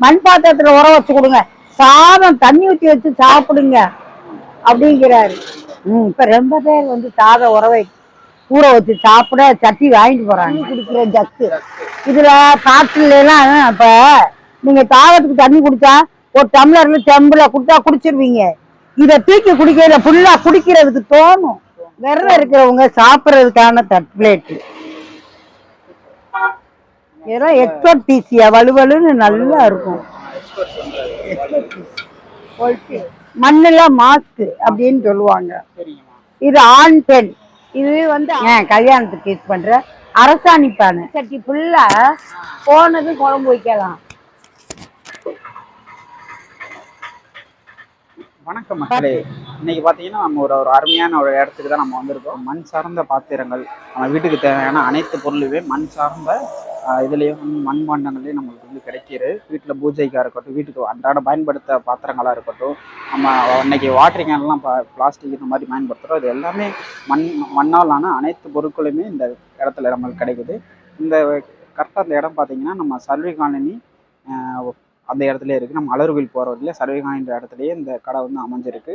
மண் பாத்திரத்துல உர வச்சு கொடுங்க. சாதம் தண்ணி ஊற்றி வச்சு சாப்பிடுங்க. அப்படிங்கிறாரு. ம் இப்ப ரொம்ப பேர் வந்து சாதம் உறவை ஊற வச்சு சாப்பிட சட்டி வாங்கிட்டு போறாங்க. குடிக்கிற ஜக்கு. இதுல பாட்டில எல்லாம் இப்ப நீங்க தாகத்துக்கு தண்ணி குடிச்சா ஒரு டம்ளர்ல செம்புல குடிச்சா குடிச்சிருவீங்க. இத தூக்கி குடிக்கிறத ஃபுல்லா குடிக்கிறதுக்கு தோணும். விரதம் இருக்கிறவங்க சாப்பிட்றதுக்கான தட்பிளேட்டு இதெல்லாம் எக்ஸ்பர்ட் பீசியா வலுவலுன்னு நல்லா இருக்கும். மண்ணுல மாஸ்க் அப்படின்னு சொல்லுவாங்க. இது ஆண் பெண். இது வந்து கல்யாணத்துக்கு யூஸ் பண்ற? அரசாணி பானை. சட்டி ஃபுல்லா போனது குழம்பு வைக்கலாம். வணக்கம் மக்களே. இன்னைக்கு பார்த்தீங்கன்னா நம்ம ஒரு ஒரு அருமையான ஒரு இடத்துக்கு தான் நம்ம வந்திருக்கோம். மண் சார்ந்த பாத்திரங்கள் நம்ம வீட்டுக்கு தேவையான அனைத்து பொருளுமே மண் சார்ந்த இதுலேயும் வந்து நம்மளுக்கு வந்து கிடைக்கிறது வீட்டில் பூஜைக்காக இருக்கட்டும் வீட்டுக்கு அன்றாட பயன்படுத்த பாத்திரங்களாக இருக்கட்டும் நம்ம இன்னைக்கு வாட்டர் கேன்லாம் பிளாஸ்டிக் இந்த மாதிரி பயன்படுத்துகிறோம் இது எல்லாமே மண் மண்ணால் ஆன அனைத்து பொருட்களுமே இந்த இடத்துல நம்மளுக்கு கிடைக்குது. இந்த கரெக்டாக அந்த இடம் பார்த்தீங்கன்னா நம்ம சர்வே காலனி அந்த இடத்துல இருக்குது நம்ம அலர்வில் போகிற வழியில் சர்விகாலின்ற இடத்துலையே இந்த கடை வந்து அமைஞ்சிருக்கு.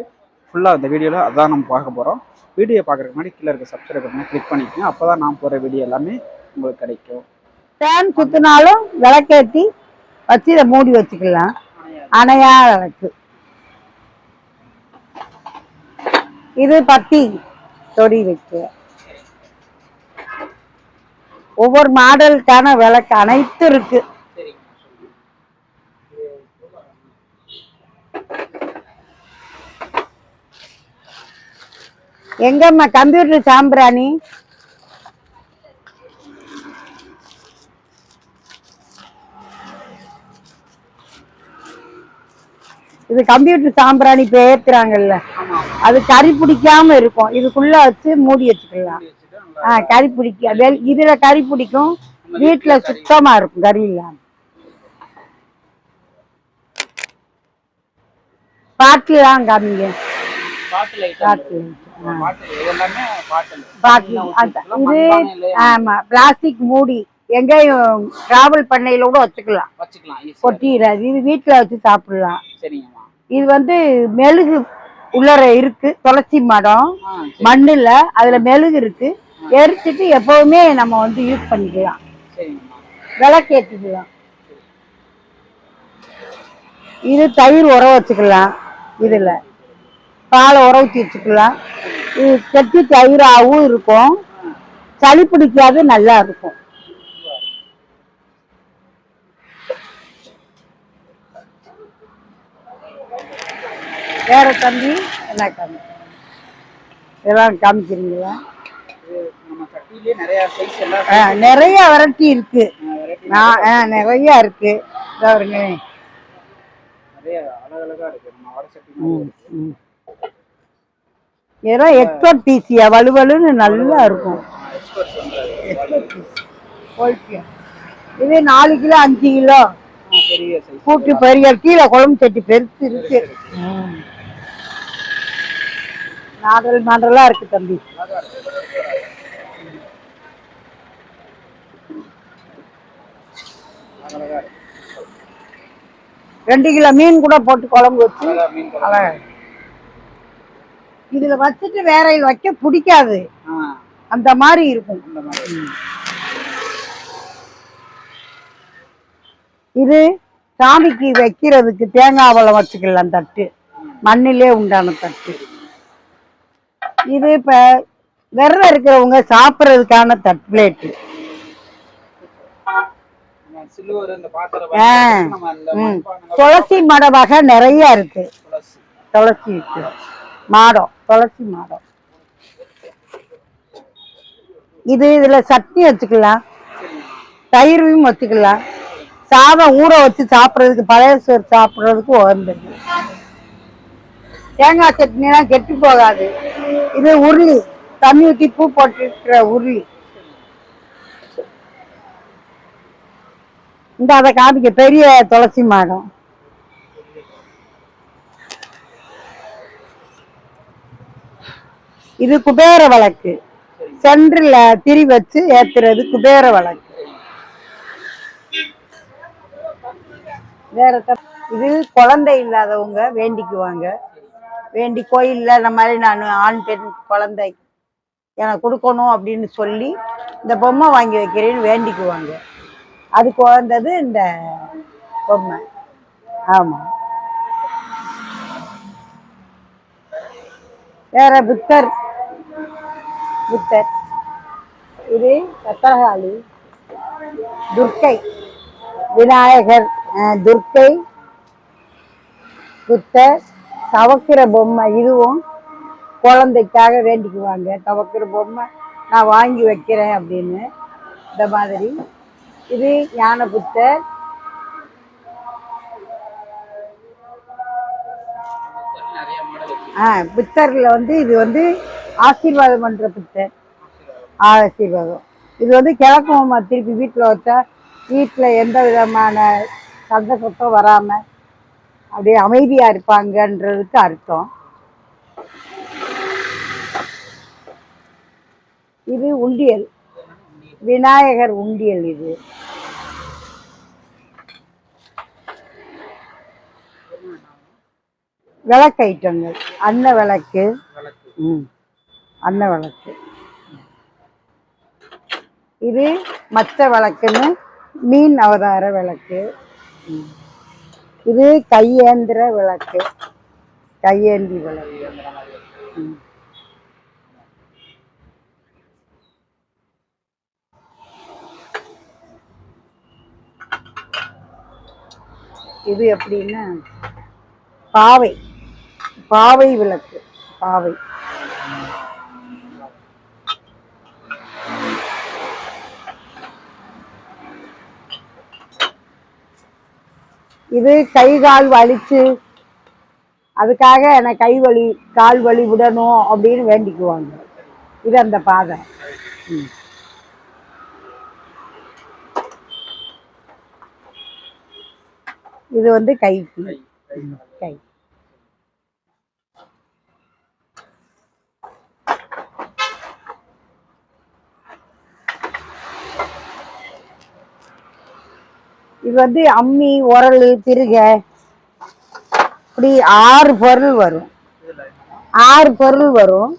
ஃபுல்லாக இந்த வீடியோவில் அதான் நம்ம பார்க்க போகிறோம் வீடியோ பார்க்குறதுக்கு முன்னாடி கீழே இருக்க சப்ஸ்கிரைப் பண்ணி கிளிக் பண்ணிக்கோங்க. அப்போ தான் நான் போகிற வீடியோ எல்லாமே உங்களுக்கு கிடைக்கும். ஃபேன் குத்துனாலும் விளக்கேத்தி வச்சு இதை மூடி வச்சுக்கலாம். அணையா விளக்கு. இது பத்தி தொடி வைக்க ஒவ்வொரு மாடலுக்கான விளக்கு அனைத்தும் இருக்கு. எங்கம்மா கம்ப்யூட்டர் சாம்பிராணி? இது கம்ப்யூட்டர் சாம்பிராணி இப்ப ஏத்துறாங்கல்ல அது கறி பிடிக்காம இருக்கும். இதுக்குள்ள வச்சு மூடி வச்சுக்கலாம். ஆ கறி பிடிக்க இதுல கறி பிடிக்கும். வீட்டுல சுத்தமா இருக்கும் கறி இல்லாம. காமிங்க. பாட்டில் இது எல்லாமே பாட்டில். ஆமா பிளாஸ்டிக் மூடி. எங்கேயும் டிராவல் பண்ணையில கூட வச்சுக்கலாம். கொட்டிடாது இது வீட்டுல வச்சு சாப்பிடலாம். இது வந்து மெழுகு உள்ளர இருக்கு. துளசி மரம் ஆ மண்ணுல அதுல மெழுகு இருக்கு. எரிச்சிட்டு எப்பவுமே நம்ம வந்து யூஸ் பண்ணிக்கலாம். விளக்கேற்றிக்கலாம் இது தயிர் உர வச்சுக்கலாம். இதுல. பாலை உர ஊற்றி வச்சுக்கலாம். இது கெட்டி தயிராகவும் இருக்கும். சளி பிடிக்காது நல்லா இருக்கும். வேற தம்பி என்ன காமி இதெல்லாம் காமிக்கிறீங்களா? நிறைய வெரைட்டி இருக்கு. நான் நிறைய இருக்கு. ம். இதெல்லாம் எக்ஸ்பர்ட் பீசியா வலுவலுன்னு நல்லா இருக்கும். இது நாலு கிலோ அஞ்சு கிலோ. கூட்டு பெரிய கீழே குழம்பு சட்டி பெருசு இருக்கு. நாடல் மாடல் மாடலா இருக்கு தம்பி. ரெண்டு கிலோ மீன் கூட போட்டு குழம்பு வச்சு. இதுல வச்சுட்டு வேற இது வைக்க பிடிக்காது. அந்த மாதிரி இருக்கும். இது சாமிக்கு வைக்கிறதுக்கு தேங்காய் பழம் வச்சுக்கலாம் தட்டு. மண்ணிலே உண்டான தட்டு. இது இப்ப விரதம் இருக்கிறவங்க சாப்பிட்றதுக்கான தட் பிளேட்டு துளசி மட வகை நிறைய இருக்கு. துளசி. துளசி இருக்கு. மாடம். துளசி மாடம். இது இதுல சட்னி வச்சுக்கலாம். தயிரும் வச்சுக்கலாம். சாதம் ஊற வச்சு சாப்பிட்றதுக்கு பழைய சோறு சாப்பிட்றதுக்கு உகந்தது. தேங்காய் சட்னிலாம் கெட்டு போகாது. இது உருளி தண்ணி ஊற்றி பூ போட்டுருக்கிற உருளி. இந்த அதை காமிக்க பெரிய துளசி மாடம். இது குபேர வழக்கு. சென்றில் திரி வச்சு ஏத்துறது குபேர வழக்கு. வேற இது குழந்தை இல்லாதவங்க வேண்டிக்குவாங்க. வேண்டி கோயிலில் இந்த மாதிரி நான் ஆண் பெண் குழந்தை எனக்கு கொடுக்கணும் அப்படின்னு சொல்லி இந்த பொம்மை வாங்கி வைக்கிறேன்னு வேண்டிக்குவாங்க. அதுக்கு வந்தது இந்த பொம்மை. ஆமாம் வேற புத்தர். புத்தர். இது சத்திரகாளி துர்க்கை. விநாயகர். துர்க்கை. புத்தர். தவக்கிற பொம்மை இதுவும் குழந்தைக்காக வேண்டிக்குவாங்க. தவக்கிற பொம்மை நான் வாங்கி வைக்கிறேன் அப்படின்னு. இந்த மாதிரி. இது ஞான புத்தர் ஆ புத்தரில் வந்து இது வந்து ஆசீர்வாதம் பண்ணுற புத்தர். ஆசீர்வாதம். இது வந்து கிழக்கு திருப்பி வீட்டில் வச்சா வீட்டில் எந்த விதமான சந்த சத்தம் வராமல் அப்படியே அமைதியா இருப்பாங்கன்றதுக்கு அர்த்தம். இது உண்டியல். விநாயகர் உண்டியல் இது. விளக்கு ஐட்டங்கள். அன்ன விளக்கு. ம். அன்ன விளக்கு. இது மற்ற விளக்குன்னு மீன் அவதார விளக்கு. ம். இது கையேந்திர விளக்கு. கையேந்தி விளக்கு. இது எப்படின்னா பாவை. பாவை விளக்கு. பாவை. இது கை கால் வலிச்சு. அதுக்காக எனக்கு கை வலி கால் வலி விடணும் அப்படின்னு வேண்டிக்குவாங்க. இது அந்த பாதை. இது வந்து கைக்கு கை. இது வந்து அம்மி உரல் திருக. இப்படி ஆறு பொருள் வரும். ஆறு பொருள் வரும்.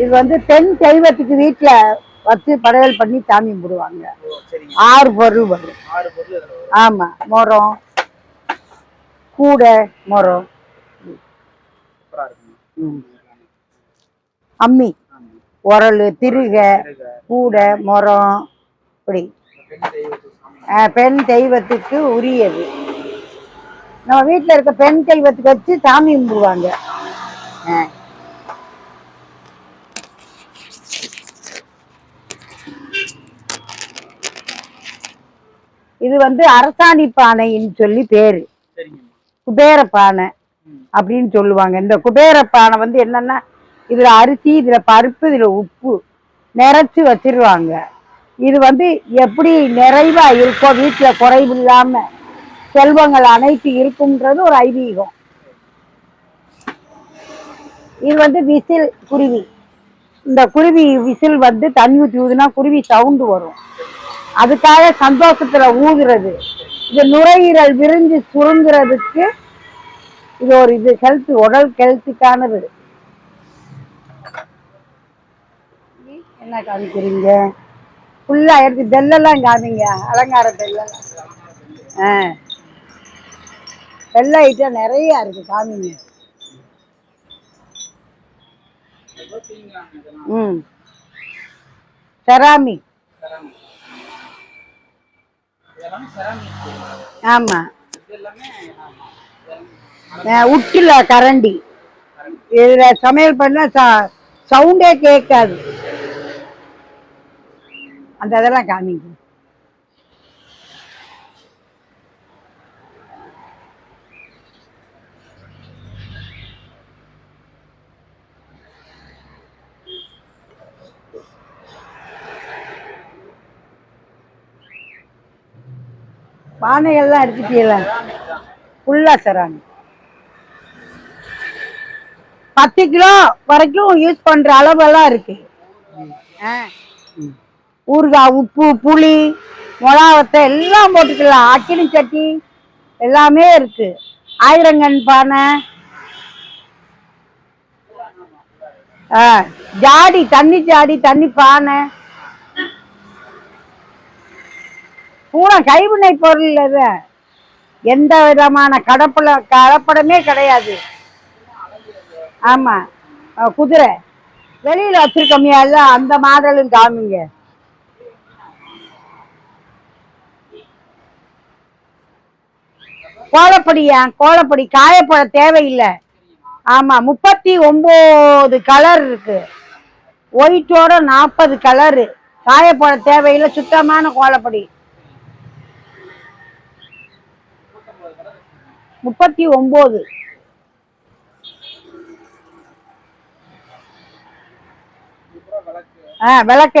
இது வந்து பெண் தெய்வத்துக்கு வீட்டுல வச்சு படையல் பண்ணி சாமி கும்பிடுவாங்க. ஆறு பொருள் வரும். ஆமாம் பொருள் ஆமா கூடை மரம். அம்மி உரல் திருக கூடை மரம். இப்படி. பெண் தெய்வத்துக்கு உரியது. நம்ம வீட்டில் இருக்க பெண் தெய்வத்துக்கு வச்சு சாமி கும்பிடுவாங்க. இது வந்து அரசாணி பானைன்னு சொல்லி பேரு. குபேர பானை. அப்படின்னு சொல்லுவாங்க. இந்த குபேர பானை வந்து என்னன்னா இதுல அரிசி இதுல பருப்பு இதுல உப்பு நிறைச்சு வச்சிருவாங்க. இது வந்து எப்படி நிறைவா இருக்கோ வீட்டுல குறைவு இல்லாம செல்வங்கள் அனைத்து இருக்கும்ன்றது ஒரு ஐதீகம். இது வந்து விசில் குருவி. இந்த குருவி விசில் வந்து தண்ணி ஊற்றி ஊதுனா குருவி சவுண்டு வரும். அதுக்காக சந்தோஷத்துல ஊதுறது. இது நுரையீரல் விரிஞ்சு சுருங்குறதுக்கு இது ஒரு இது ஹெல்த் உடல் ஹெல்த்துக்கானது என்ன காமிக்கிறீங்க? ஃபுல்லா எடுத்து பெல்லெல்லாம் காமிங்க அலங்கார பெல்லெல்லாம் ஆ. வெள்ளை ஐட்டம் நிறைய இருக்கு. காமிங்க. ம். செராமிக் ஆமாம் உட்டில் ஆமா கரண்டி. இதுல சமையல் பண்ணா ச- சவுண்டே கேட்காது. அந்த இதெல்லாம் காமிங்க. பானைகள்லாம் எடுத்துட்டீங்களா ஃபுல்லா செராமிக் பத்து கிலோ வரைக்கும் யூஸ் பண்ற அளவெல்லாம் இருக்கு. ஆ. ஊறுகாய் உப்பு புளி மிளகாவத்தை எல்லாம் போட்டுக்கலாம். அக்கினி சட்டி எல்லாமே இருக்கு. ஆயிரங்கன் பானை. ஆ ஜாடி தண்ணி ஜாடி தண்ணி பானை. பூரா கைவினை பொருள் இது. எந்த விதமான கடப்பல கடப்படமே கிடையாது. ஆமா. குதிரை. வெளியில் வச்சிருக்கோமியா எல்லாம் அந்த மாடலும் காமிங்க. கோலப்படியா கோலப்பொடி காயப்பட தேவையில்லை. ஆமாம் முப்பத்தி ஒம்பது கலர் இருக்கு. ஒயிட்டோட நாற்பது கலரு காயப்பட தேவையில்லை சுத்தமான கோலப்பொடி. முப்பத்தி ஒம்பது. ஆ விளக்கு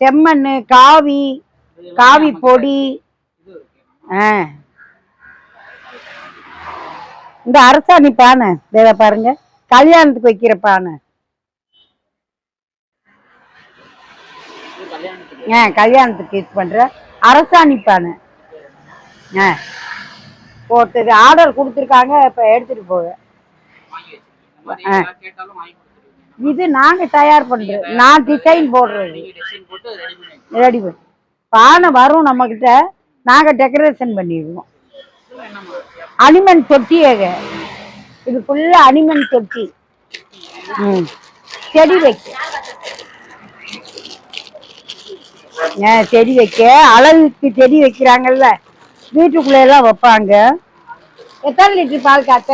செம்மண் காவி காவி பொடி. ஆ. இந்த அரசாணி பானை தேவை பாருங்க. கல்யாணத்துக்கு வைக்கிற பானை. கல்யாணத்துக்கு ஆ கல்யாணத்துக்கு யூஸ் பண்ற அரசாணி பானை. ஆ. போட்டு ஆர்டர் கொடுத்துருக்காங்க இப்போ எடுத்துட்டு போக ஆ. இது நாங்க தயார் பண்ணுறோம் நான் டிசைன் போடுறது. ரெடி பண்ணி ரெடி பண்ணி. பானை வரும் நம்ம கிட்ட நாங்க டெக்கரேஷன் பண்ணிடுவோம் அனிமன் தொட்டி இது ஃபுல்லாக அனிமன் தொட்டி. ம். செடி வைக்க. ஆ, செடி வைக்க. அழகுக்கு செடி வைக்கிறாங்கல்ல. வீட்டுக்குள்ளே எல்லாம் வைப்பாங்க. எத்தனை லிட்டர் பால் காத்த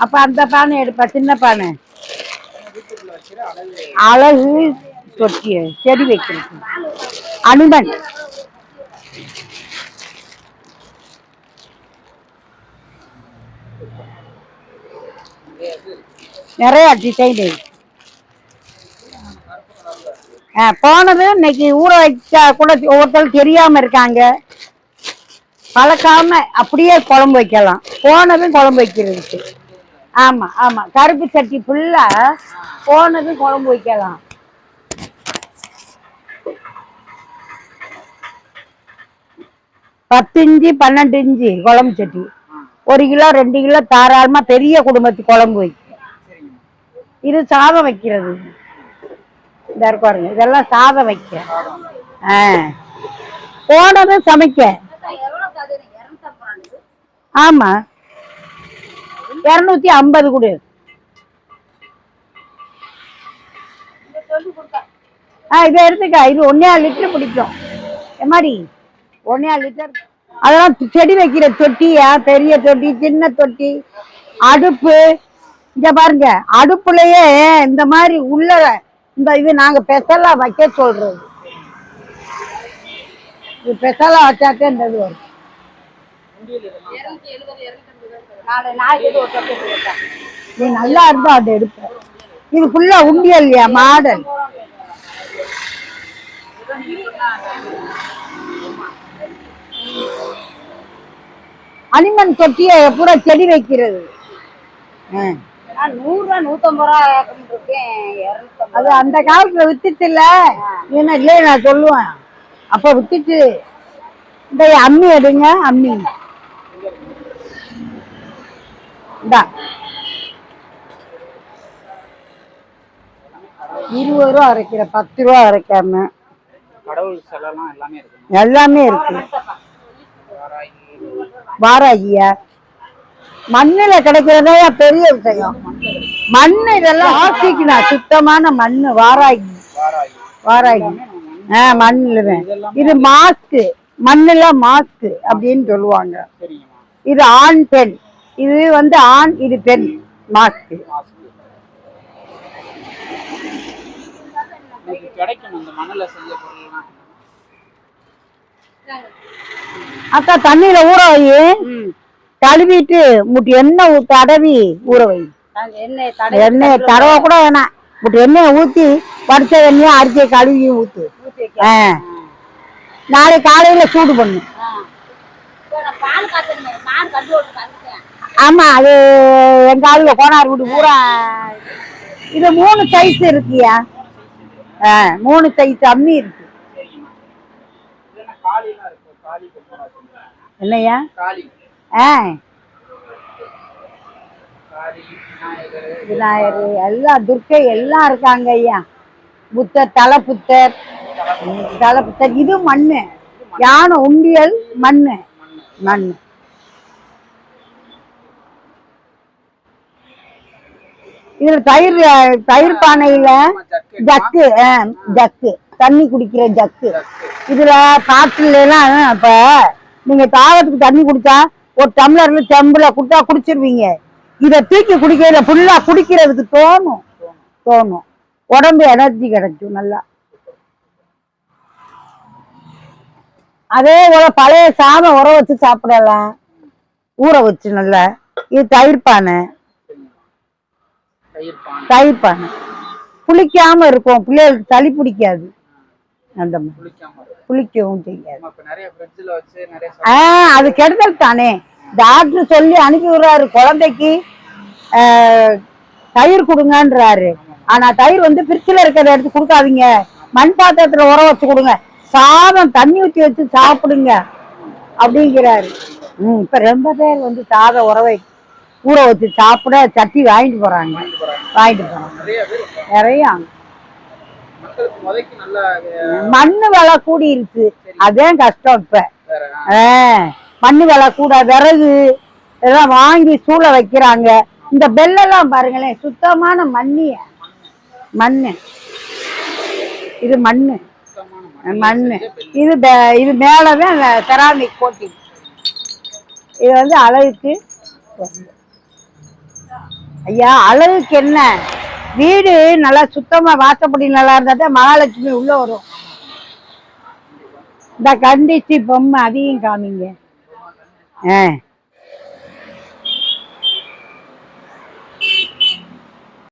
அப்போ அந்த பானை எடுப்பா சின்ன பானை. அழகு தொட்டி செடி வைக்கிறது அனுமன். நிறைய டிசைன் ஆ, போனது இன்னைக்கு ஊற வச்சா கூட ஒவ்வொருத்தரும் தெரியாம இருக்காங்க. பழக்காம அப்படியே குழம்பு வைக்கலாம். போனதும் குழம்பு வைக்கிறதுக்கு. ஆமா ஆமா. கருப்பு சட்டி ஃபுல்லா போனதும் குழம்பு வைக்கலாம். பத்து இஞ்சி பன்னெண்டு இஞ்சி குழம்பு சட்டி. ஒரு கிலோ ரெண்டு கிலோ தாராளமா பெரிய குடும்பத்துக்கு குழம்பு வைக்கும் இது சாதம் வைக்கிறது. இந்த பாருங்க இதெல்லாம் சாதம் வைக்க. ஆ. போனது சமைக்க. ஆமா. இருநூத்தி ஐம்பது கொடு. ஆ இதை எடுத்துக்க. இது ஒன்னே லிட்டர் பிடிக்கும். எம்மாடி? ஒன்னே லிட்டர் அதெல்லாம் செடி வைக்கிற தொட்டியா பெரிய தொட்டி சின்ன தொட்டி அடுப்பு. இங்க பாருங்க அடுப்புலயே இந்த மாதிரி உள்ள இந்த இது நாங்க பெசலா வைக்க சொல்றது. இது பெசலா வச்சாக்கே இந்த இது வரும். இது நீ நல்லா இருந்தா அதை எடுப்ப இது ஃபுல்லா உண்டியல் இல்லையா மாடல். அனிமன் தொட்டியை பூரா செடி வைக்கிறது. நூறுரூவா நூற்றம்பது ரூபா இருக்கேன் அது அந்த காலத்துல வித்துச்சு இல்ல என்ன இல்லையே நான் சொல்லுவேன். அப்ப வித்துச்சு. இந்த அம்மி எடுங்க அம்மி. இந்தா. இருபது ரூபா அரைக்கிற பத்து ரூபா அரைக்காம. எல்லாமே இருக்கு. வாராகியா. மண்ணுல கிடைக்கிறதே பெரிய விஷயம். மண்ணு இதெல்லாம் ஆசிக்கணா சுத்தமான மண்ணு வாராகி. வாராகி. ஆஹ் ஆ மண்ணுல இது மாஸ்க்கு. மண்ணுல மாஸ்க்கு அப்படின்னு சொல்லுவாங்க. இது ஆண் பெண். இது வந்து ஆண் இது பெண் மாஸ்க்கு. கிடைக்கும் இந்த மண்ணில் செஞ்ச பொருள்லாம் அக்கா தண்ணியில ஊற வை. கழுவிட்டு முட்டி எண்ணெய் ஊத்தி தடவி ஊற வை. எண்ணெய் தடை எண்ணெய் தடவை கூட வேணாம். முட்டி எண்ணெயை ஊத்தி வடிச்ச எண்ணெயை அரிசி கழுவியும் ஊத்து. நாளை காலையில சூடு பண்ணு. ஆமா அது எங்க ஆளுங்க கோனார் வீடு பூரா இது மூணு சைஸ் இருக்குயா மூணு சைஸ் அம்மி இருக்கு சரிங்கம்மா இது என்ன காளிலாம் இருக்கு காளி பொம்மை வச்சிருக்கீங்க. இல்லையா ஆ. விநாயகர். எல்லாம் துர்க்கை எல்லாம் இருக்காங்க ஐயா. புத்தர் தலை புத்தர் தலை புத்தர் இது மண்ணு. யானை உண்டியல் மண்ணு. மண்ணு. இதுல தயிர் தயிர் பானையில ஜக்கு. ஜக்கு. தண்ணி குடிக்கிற ஜக்கு. இதுல எல்லாம் இப்ப நீங்க தாகத்துக்கு தண்ணி குடிச்சா ஒரு டம்ளர்ல செம்புல குட்டா குடிச்சிருவீங்க. இத தூக்கி குடிக்கிறத ஃபுல்லா குடிக்கிறதுக்கு தோணும். தோணும். உடம்பு எனர்ஜி கிடைக்கும் நல்லா. அதே போல பழைய சாதம் உற வச்சு சாப்பிடலாம் ஊற வச்சு நல்லா. இது தயிர் பானை. தயிர் பானை. தயிர் பானை. புளிக்காம இருக்கும். பிள்ளைகளுக்கு சளி பிடிக்காது. அந்த புளிக்கவும் செய்யாது. ஆ அது கெடுதல் தானே. டாக்டர் சொல்லி அனுப்பி விடுறாரு குழந்தைக்கு தயிர் கொடுங்கன்றாரு. ஆனா தயிர் வந்து பிரிட்ஜில் இருக்கிறத எடுத்து கொடுக்காதீங்க. மண் பாத்திரத்துல உர வச்சு கொடுங்க. சாதம் தண்ணி ஊற்றி வச்சு சாப்பிடுங்க அப்படிங்கிறாரு. ம் இப்ப ரொம்ப பேர் வந்து சாதம் உறவை ஊற வச்சு சாப்பிட சட்டி வாங்கிட்டு போறாங்க. வாங்கிட்டு போறாங்க. நிறைய பேர் இருக்காங்க. நிறைய மக்களுக்கு முதக்கு நல்லா அஹ், மண்ணு விலை கூடி இருக்கு. அதான் கஷ்டம் இப்ப. மண்ணு விலை கூட விறகு இதெல்லாம் வாங்கி சூளை வைக்கிறாங்க. இந்த பெல்லெல்லாம் பாருங்களேன் சுத்தமான மண்ணிய மண்ணு. இது மண்ணு. மண்ணு. இது இது மேலதான் செராமிக் போட்டி இது வந்து அழகுக்கு ஐயா அழகுக்கு என்ன? வீடு நல்லா சுத்தமா வாசப்படி நல்லா இருந்தா தான் மகாலட்சுமி உள்ள வரும். இந்த கண்டிச்சு பொம்மை அதையும் காமிங்க. ஆ.